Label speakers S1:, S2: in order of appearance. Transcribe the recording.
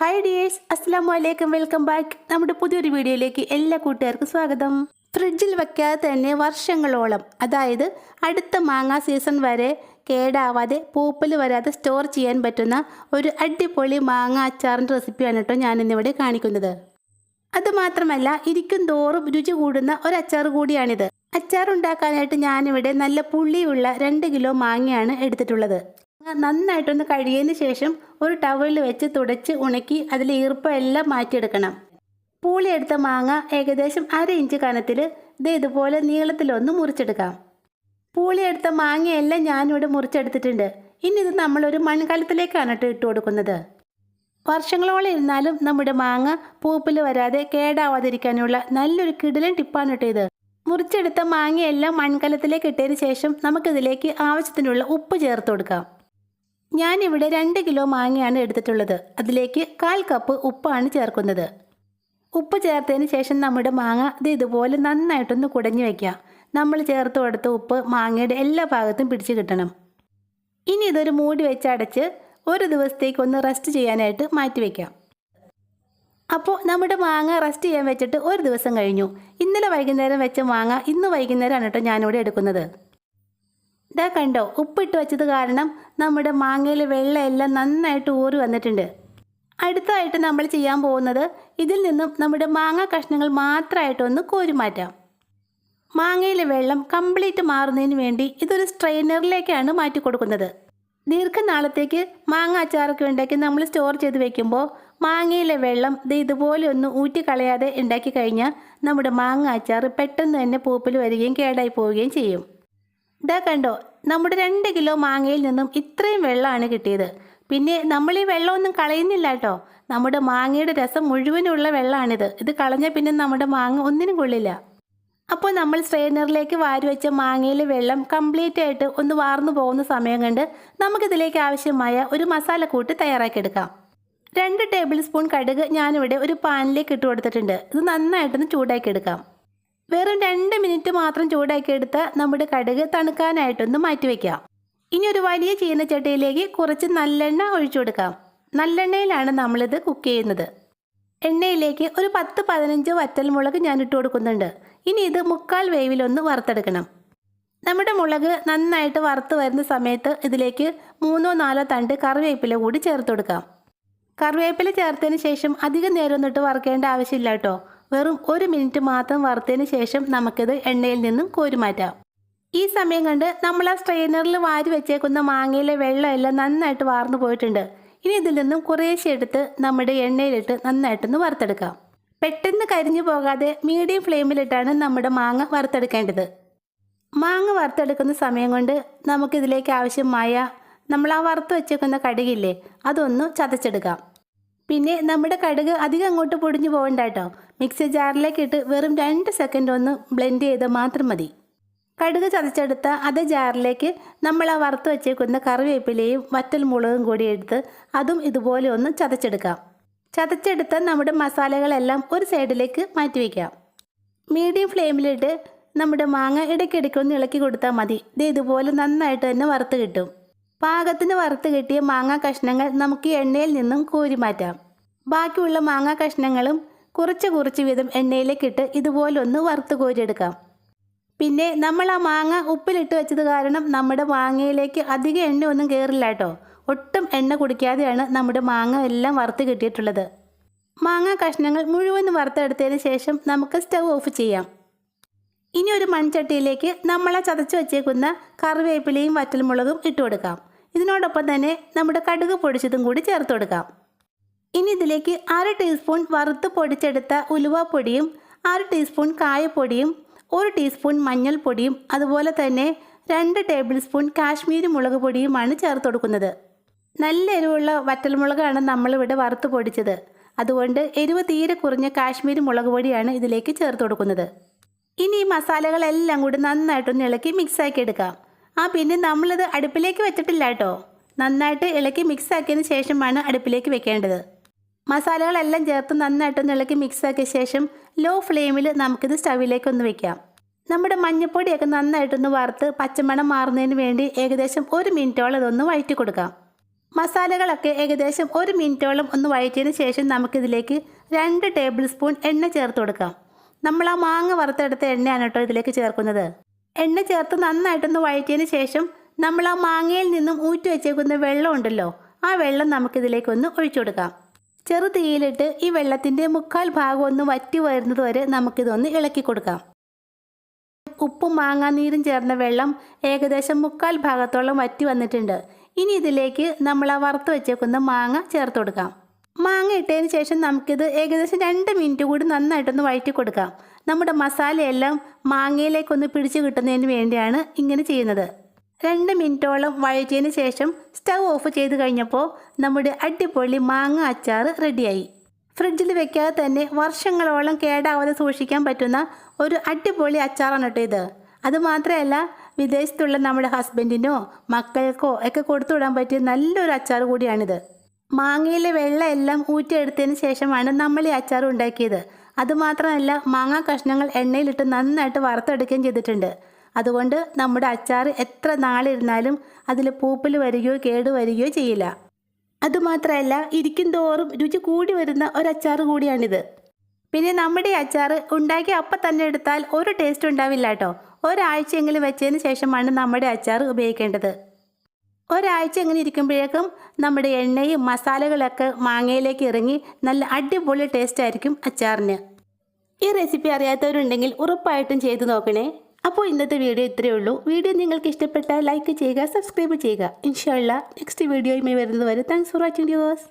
S1: Hi dears അസ്സാം വലൈക്കും welcome back നമ്മുടെ പുതിയൊരു വീഡിയോയിലേക്ക് എല്ലാ കൂട്ടുകാർക്കും സ്വാഗതം. ഫ്രിഡ്ജിൽ വെക്കാതെ തന്നെ വർഷങ്ങളോളം അതായത് അടുത്ത മാങ്ങ സീസൺ വരെ കേടാവാതെ പൂപ്പൽ വരാതെ സ്റ്റോർ ചെയ്യാൻ പറ്റുന്ന ഒരു അടിപൊളി മാങ്ങ അച്ചാറിന്റെ റെസിപ്പിയാണ് കേട്ടോ ഞാനിന്നിവിടെ കാണിക്കുന്നത്. അതുമാത്രമല്ല ഇരിക്കും തോറും രുചി കൂടുന്ന ഒരു അച്ചാർ കൂടിയാണിത്. അച്ചാർ ഉണ്ടാക്കാനായിട്ട് ഞാനിവിടെ നല്ല പുള്ളിയുള്ള രണ്ട് കിലോ മാങ്ങയാണ് എടുത്തിട്ടുള്ളത്. നന്നായിട്ടൊന്ന് കഴുകിയതിന് ശേഷം ഒരു ടവലിൽ വെച്ച് തുടച്ച് ഉണക്കി അതിലെ ഈർപ്പം എല്ലാം മാറ്റിയെടുക്കണം. പൂളിയെടുത്ത മാങ്ങ ഏകദേശം അര ഇഞ്ച് കനത്തിൽ ഇത് ഇതുപോലെ നീളത്തിലൊന്ന് മുറിച്ചെടുക്കാം. പൂളിയെടുത്ത മാങ്ങയെല്ലാം ഞാനിവിടെ മുറിച്ചെടുത്തിട്ടുണ്ട്. ഇനി ഇത് നമ്മളൊരു മൺകലത്തിലേക്കാണ് കേട്ടോ ഇട്ട് കൊടുക്കുന്നത്. വർഷങ്ങളോളം ഇരുന്നാലും നമ്മുടെ മാങ്ങ പൂപ്പിൽ വരാതെ കേടാവാതിരിക്കാനുള്ള നല്ലൊരു കിടിലൻ ടിപ്പാണ് കേട്ടോ ഇത്. മുറിച്ചെടുത്ത മാങ്ങയെല്ലാം മൺകലത്തിലേക്ക് ഇട്ടതിന് ശേഷം നമുക്കിതിലേക്ക് ആവശ്യത്തിനുള്ള ഉപ്പ് ചേർത്ത് കൊടുക്കാം. ഞാനിവിടെ രണ്ട് കിലോ മാങ്ങയാണ് എടുത്തിട്ടുള്ളത്. അതിലേക്ക് കാൽ കപ്പ് ഉപ്പാണ് ചേർക്കുന്നത്. ഉപ്പ് ചേർത്തതിന് ശേഷം നമ്മുടെ മാങ്ങ ഇത് ഇതുപോലെ നന്നായിട്ടൊന്ന് കുടഞ്ഞു വയ്ക്കാം നമ്മൾ ചേർത്ത് കൊടുത്ത ഉപ്പ് മാങ്ങയുടെ എല്ലാ ഭാഗത്തും പിടിച്ചു കിട്ടണം. ഇനി ഇതൊരു മൂടി വെച്ച് അടച്ച് ഒരു ദിവസത്തേക്ക് ഒന്ന് റെസ്റ്റ് ചെയ്യാനായിട്ട് മാറ്റി വയ്ക്കാം അപ്പോൾ നമ്മുടെ മാങ്ങ റെസ്റ്റ് ചെയ്യാൻ വെച്ചിട്ട് ഒരു ദിവസം കഴിഞ്ഞു. ഇന്നലെ വൈകുന്നേരം വെച്ച മാങ്ങ ഇന്ന് വൈകുന്നേരമാണ് കേട്ടോ ഞാനിവിടെ എടുക്കുന്നത്. ഇതാ കണ്ടോ ഉപ്പിട്ട് വെച്ചത് കാരണം നമ്മുടെ മാങ്ങയിലെ വെള്ളമെല്ലാം നന്നായിട്ട് ഊറി വന്നിട്ടുണ്ട്. അടുത്തതായിട്ട് നമ്മൾ ചെയ്യാൻ പോകുന്നത് ഇതിൽ നിന്നും നമ്മുടെ മാങ്ങ കഷ്ണങ്ങൾ മാത്രമായിട്ടൊന്ന് കോരി മാറ്റാം. മാങ്ങയിലെ വെള്ളം കംപ്ലീറ്റ് മാറുന്നതിന് വേണ്ടി ഇതൊരു സ്ട്രെയിനറിലേക്കാണ് മാറ്റി കൊടുക്കുന്നത്. ദീർഘനാളത്തേക്ക് മാങ്ങ അച്ചാറൊക്കെ ഉണ്ടാക്കി നമ്മൾ സ്റ്റോർ ചെയ്ത് വെക്കുമ്പോൾ മാങ്ങയിലെ വെള്ളം ഇത് ഇതുപോലെ ഒന്ന് ഊറ്റിക്കളയാതെ ഉണ്ടാക്കി കഴിഞ്ഞാൽ നമ്മുടെ മാങ്ങ അച്ചാർ പെട്ടെന്ന് തന്നെ പൂപ്പിൽ വരികയും കേടായി പോവുകയും ചെയ്യും. ഇതാ കണ്ടോ നമ്മുടെ രണ്ട് കിലോ മാങ്ങയിൽ നിന്നും ഇത്രയും വെള്ളമാണ് കിട്ടിയത്. പിന്നെ നമ്മൾ ഈ വെള്ളമൊന്നും കളയുന്നില്ല കേട്ടോ. നമ്മുടെ മാങ്ങയുടെ രസം മുഴുവനുള്ള വെള്ളമാണിത് ഇത് കളഞ്ഞാൽ പിന്നെ നമ്മുടെ മാങ്ങ ഒന്നിനും കൊള്ളില്ല. അപ്പോൾ നമ്മൾ സ്ട്രെയിനറിലേക്ക് വാരി വെച്ച മാങ്ങയിലെ വെള്ളം കംപ്ലീറ്റ് ആയിട്ട് ഒന്ന് വാർന്നു പോകുന്ന സമയം കണ്ട് നമുക്കിതിലേക്ക് ആവശ്യമായ ഒരു മസാലക്കൂട്ട് തയ്യാറാക്കിയെടുക്കാം. രണ്ട് ടേബിൾ സ്പൂൺ കടുക് ഞാനിവിടെ ഒരു പാനിലേക്ക് ഇട്ട് കൊടുത്തിട്ടുണ്ട്. ഇത് നന്നായിട്ടൊന്ന് ചൂടാക്കിയെടുക്കാം. വെറും രണ്ട് മിനിറ്റ് മാത്രം ചൂടാക്കിയെടുത്ത നമ്മുടെ കടുക് തണുക്കാനായിട്ടൊന്ന് മാറ്റിവെക്കാം ഇനി ഒരു വലിയ ചീനച്ചട്ടിയിലേക്ക് കുറച്ച് നല്ലെണ്ണ ഒഴിച്ചു കൊടുക്കാം. നല്ലെണ്ണയിലാണ് നമ്മളിത് കുക്ക് ചെയ്യുന്നത്. എണ്ണയിലേക്ക് ഒരു പത്ത് പതിനഞ്ച് വറ്റൽമുളക് ഞാൻ ഇട്ട് കൊടുക്കുന്നുണ്ട്. ഇനി ഇത് മുക്കാൽ വേവിലൊന്ന് വറുത്തെടുക്കണം. നമ്മുടെ മുളക് നന്നായിട്ട് വറുത്ത് വരുന്ന സമയത്ത് ഇതിലേക്ക് മൂന്നോ നാലോ തണ്ട് കറിവേപ്പില കൂടി ചേർത്ത് കൊടുക്കാം. കറിവേപ്പില ചേർത്തതിന് ശേഷം അധികം നേരം ഒന്നിട്ട് വറുക്കേണ്ട ആവശ്യമില്ല കേട്ടോ. വെറും ഒരു മിനിറ്റ് മാത്രം വറുത്തതിന് ശേഷം നമുക്കിത് എണ്ണയിൽ നിന്നും കോരിമാറ്റാം ഈ സമയം കണ്ട് നമ്മൾ ആ സ്ട്രെയിനറിൽ വാരി വെച്ചേക്കുന്ന മാങ്ങയിലെ വെള്ളം എല്ലാം നന്നായിട്ട് വാർന്നു പോയിട്ടുണ്ട്. ഇനി ഇതിൽ നിന്നും കുറേശ്ശെ എടുത്ത് നമ്മുടെ എണ്ണയിലിട്ട് നന്നായിട്ടൊന്ന് വറുത്തെടുക്കാം. പെട്ടെന്ന് കരിഞ്ഞു പോകാതെ മീഡിയം ഫ്ലെയിമിലിട്ടാണ് നമ്മുടെ മാങ്ങ വറുത്തെടുക്കേണ്ടത്. മാങ്ങ വറുത്തെടുക്കുന്ന സമയം കൊണ്ട് നമുക്കിതിലേക്ക് ആവശ്യമായ നമ്മൾ ആ വറുത്ത് വെച്ചേക്കുന്ന കടുകില്ലേ അതൊന്ന് ചതച്ചെടുക്കാം. പിന്നെ നമ്മുടെ കടുക് അധികം അങ്ങോട്ട് പൊടിഞ്ഞു പോകണ്ട കേട്ടോ. മിക്സി ജാറിലേക്ക് ഇട്ട് വെറും രണ്ട് സെക്കൻഡ് ഒന്ന് ബ്ലെൻഡ് ചെയ്ത് മാത്രം മതി. കടുക് ചതച്ചെടുത്ത അതേ ജാറിലേക്ക് നമ്മൾ ആ വറുത്ത് വെച്ചേക്കുന്ന കറിവേപ്പിലയും വറ്റൽ മുളകും കൂടി എടുത്ത് അതും ഇതുപോലെ ഒന്ന് ചതച്ചെടുക്കാം. ചതച്ചെടുത്ത നമ്മുടെ മസാലകളെല്ലാം ഒരു സൈഡിലേക്ക് മാറ്റി വയ്ക്കാം മീഡിയം ഫ്ലെയിമിലിട്ട് നമ്മുടെ മാങ്ങ ഇടയ്ക്കിടയ്ക്ക് ഒന്ന് ഇളക്കി കൊടുത്താൽ മതി. ഇത് ഇതുപോലെ നന്നായിട്ട് തന്നെ വറുത്ത് കിട്ടും. പാകത്തിന് വറുത്ത് കിട്ടിയ മാങ്ങ കഷ്ണങ്ങൾ നമുക്ക് എണ്ണയിൽ നിന്നും കോരി മാറ്റാം. ബാക്കിയുള്ള മാങ്ങ കഷ്ണങ്ങളും കുറച്ച് കുറച്ച് വീതം എണ്ണയിലേക്കിട്ട് ഇതുപോലൊന്ന് വറുത്ത് കോരിയെടുക്കാം. പിന്നെ നമ്മൾ ആ മാങ്ങ ഉപ്പിലിട്ട് വെച്ചത് കാരണം നമ്മുടെ മാങ്ങയിലേക്ക് അധികം എണ്ണ ഒന്നും കയറില്ല കേട്ടോ. ഒട്ടും എണ്ണ കുടിക്കാതെയാണ് നമ്മുടെ മാങ്ങ എല്ലാം വറുത്ത് കിട്ടിയിട്ടുള്ളത്. മാങ്ങ കഷ്ണങ്ങൾ മുഴുവൻ വറുത്തെടുത്തതിന് ശേഷം നമുക്ക് സ്റ്റവ് ഓഫ് ചെയ്യാം. ഇനി ഒരു മൺചട്ടിയിലേക്ക് നമ്മൾ ആ ചതച്ച് വെച്ചേക്കുന്ന കറിവേപ്പിലയും വറ്റൽമുളകും ഇട്ട് കൊടുക്കാം. ഇതിനോടൊപ്പം തന്നെ നമ്മുടെ കടുക് പൊടിച്ചതും കൂടി ചേർത്ത് കൊടുക്കാം. ഇനി ഇതിലേക്ക് അര ടീസ്പൂൺ വറുത്ത് പൊടിച്ചെടുത്ത ഉലുവാപ്പൊടിയും അര ടീസ്പൂൺ കായപ്പൊടിയും ഒരു ടീസ്പൂൺ മഞ്ഞൾപ്പൊടിയും അതുപോലെ തന്നെ രണ്ട് ടേബിൾ സ്പൂൺ കാശ്മീരി മുളക് പൊടിയുമാണ് ചേർത്ത് കൊടുക്കുന്നത്. നല്ല എരിവുള്ള വറ്റൽമുളകാണ് നമ്മളിവിടെ വറുത്ത് പൊടിച്ചത്. അതുകൊണ്ട് എരിവ് തീരെ കുറഞ്ഞ കാശ്മീരി മുളക് പൊടിയാണ് ഇതിലേക്ക് ചേർത്ത് കൊടുക്കുന്നത്. ഇനി ഈ മസാലകളെല്ലാം കൂടി നന്നായിട്ടൊന്ന് ഇളക്കി മിക്സാക്കി എടുക്കാം. ആ പിന്നെ നമ്മളിത് അടുപ്പിലേക്ക് വെച്ചിട്ടില്ല കേട്ടോ. നന്നായിട്ട് ഇളക്കി മിക്സാക്കിയതിന് ശേഷമാണ് അടുപ്പിലേക്ക് വെക്കേണ്ടത്. മസാലകളെല്ലാം ചേർത്ത് നന്നായിട്ടൊന്ന് ഇളക്കി മിക്സാക്കിയ ശേഷം ലോ ഫ്ലെയിമിൽ നമുക്കിത് സ്റ്റവിലേക്ക് ഒന്ന് വെക്കാം. നമ്മുടെ മഞ്ഞപ്പൊടിയൊക്കെ നന്നായിട്ടൊന്ന് വറുത്ത് പച്ചമണം മാറുന്നതിന് വേണ്ടി ഏകദേശം ഒരു മിനിറ്റോളം ഇതൊന്ന് വഴറ്റി കൊടുക്കാം. മസാലകളൊക്കെ ഏകദേശം ഒരു മിനിറ്റോളം ഒന്ന് വഴറ്റിയതിന് ശേഷം നമുക്കിതിലേക്ക് രണ്ട് ടേബിൾ സ്പൂൺ എണ്ണ ചേർത്ത് കൊടുക്കാം. നമ്മൾ ആ മാങ്ങ വറുത്തെടുത്ത എണ്ണയാണ് കേട്ടോ ഇതിലേക്ക് ചേർക്കുന്നത്. എണ്ണ ചേർത്ത് നന്നായിട്ടൊന്ന് വഴറ്റിയതിന് ശേഷം നമ്മൾ ആ മാങ്ങയിൽ നിന്നും ഊറ്റി വെച്ചേക്കുന്ന വെള്ളം ഉണ്ടല്ലോ ആ വെള്ളം നമുക്കിതിലേക്കൊന്ന് ഒഴിച്ചു കൊടുക്കാം. ചെറു തീയിലിട്ട് ഈ വെള്ളത്തിന്റെ മുക്കാൽ ഭാഗം ഒന്ന് വറ്റി വരുന്നത് വരെ നമുക്കിതൊന്ന് ഇളക്കി കൊടുക്കാം. ഉപ്പും മാങ്ങാനീരും ചേർന്ന വെള്ളം ഏകദേശം മുക്കാൽ ഭാഗത്തോളം വറ്റി വന്നിട്ടുണ്ട്. ഇനി ഇതിലേക്ക് നമ്മൾ ആ വറുത്ത് വെച്ചേക്കുന്ന മാങ്ങ ചേർത്ത് കൊടുക്കാം. മാങ്ങ ഇട്ടതിന് ശേഷം നമുക്കിത് ഏകദേശം രണ്ട് മിനിറ്റ് കൂടി നന്നായിട്ടൊന്ന് വഴറ്റി കൊടുക്കാം. നമ്മുടെ മസാലയെല്ലാം മാങ്ങയിലേക്കൊന്ന് പിടിച്ചു കിട്ടുന്നതിന് വേണ്ടിയാണ് ഇങ്ങനെ ചെയ്യുന്നത്. രണ്ട് മിനിറ്റോളം വഴറ്റിയതിന് ശേഷം സ്റ്റൗ ഓഫ് ചെയ്ത് കഴിഞ്ഞപ്പോൾ നമ്മുടെ അടിപൊളി മാങ്ങ അച്ചാർ റെഡിയായി. ഫ്രിഡ്ജിൽ വെക്കാതെ തന്നെ വർഷങ്ങളോളം കേടാവാതെ സൂക്ഷിക്കാൻ പറ്റുന്ന ഒരു അടിപൊളി അച്ചാറാണ് കേട്ടോ ഇത്. അതുമാത്രമല്ല വിദേശത്തുള്ള നമ്മുടെ ഹസ്ബൻഡിനോ മക്കൾക്കോ ഒക്കെ കൊടുത്തു വിടാൻ പറ്റിയ നല്ലൊരു അച്ചാർ കൂടിയാണിത്. മാങ്ങയിലെ വെള്ളം എല്ലാം ഊറ്റിയെടുത്തതിന് ശേഷമാണ് നമ്മൾ ഈ അച്ചാർ ഉണ്ടാക്കിയത്. അതുമാത്രമല്ല മാങ്ങ കഷ്ണങ്ങൾ എണ്ണയിലിട്ട് നന്നായിട്ട് വറുത്തെടുക്കുകയും ചെയ്തിട്ടുണ്ട്. അതുകൊണ്ട് നമ്മുടെ അച്ചാർ എത്ര നാളിരുന്നാലും അതിൽ പൂപ്പൽ വരികയോ കേട് വരികയോ ചെയ്യില്ല. അതുമാത്രമല്ല ഇരിക്കും തോറും രുചി കൂടി വരുന്ന ഒരച്ചാർ കൂടിയാണിത്. പിന്നെ നമ്മുടെ അച്ചാർ ഉണ്ടാക്കി അപ്പം തന്നെ എടുത്താൽ ഒരു ടേസ്റ്റ് ഉണ്ടാവില്ല കേട്ടോ. ഒരാഴ്ചയെങ്കിലും വെച്ചതിന് ശേഷമാണ് നമ്മുടെ അച്ചാർ ഉപയോഗിക്കേണ്ടത്. ഒരാഴ്ച ഇങ്ങനെ ഇരിക്കുമ്പോഴേക്കും നമ്മുടെ എണ്ണയും മസാലകളൊക്കെ മാങ്ങയിലേക്ക് ഇറങ്ങി നല്ല അടിപൊളി ടേസ്റ്റ് ആയിരിക്കും അച്ചാറിന്. ഈ റെസിപ്പി അറിയാത്തവരുണ്ടെങ്കിൽ ഉറപ്പായിട്ടും ചെയ്തു നോക്കണേ. അപ്പോൾ ഇന്നത്തെ വീഡിയോ ഇത്രയേ ഉള്ളൂ. വീഡിയോ നിങ്ങൾക്ക് ഇഷ്ടപ്പെട്ടാൽ ലൈക്ക് ചെയ്യുക സബ്സ്ക്രൈബ് ചെയ്യുക. ഇൻഷാല്ല നെക്സ്റ്റ് വീഡിയോയുമായി വരുന്നത് വരെ താങ്ക്സ് ഫോർ വാച്ചിങ് ഡിയോസ്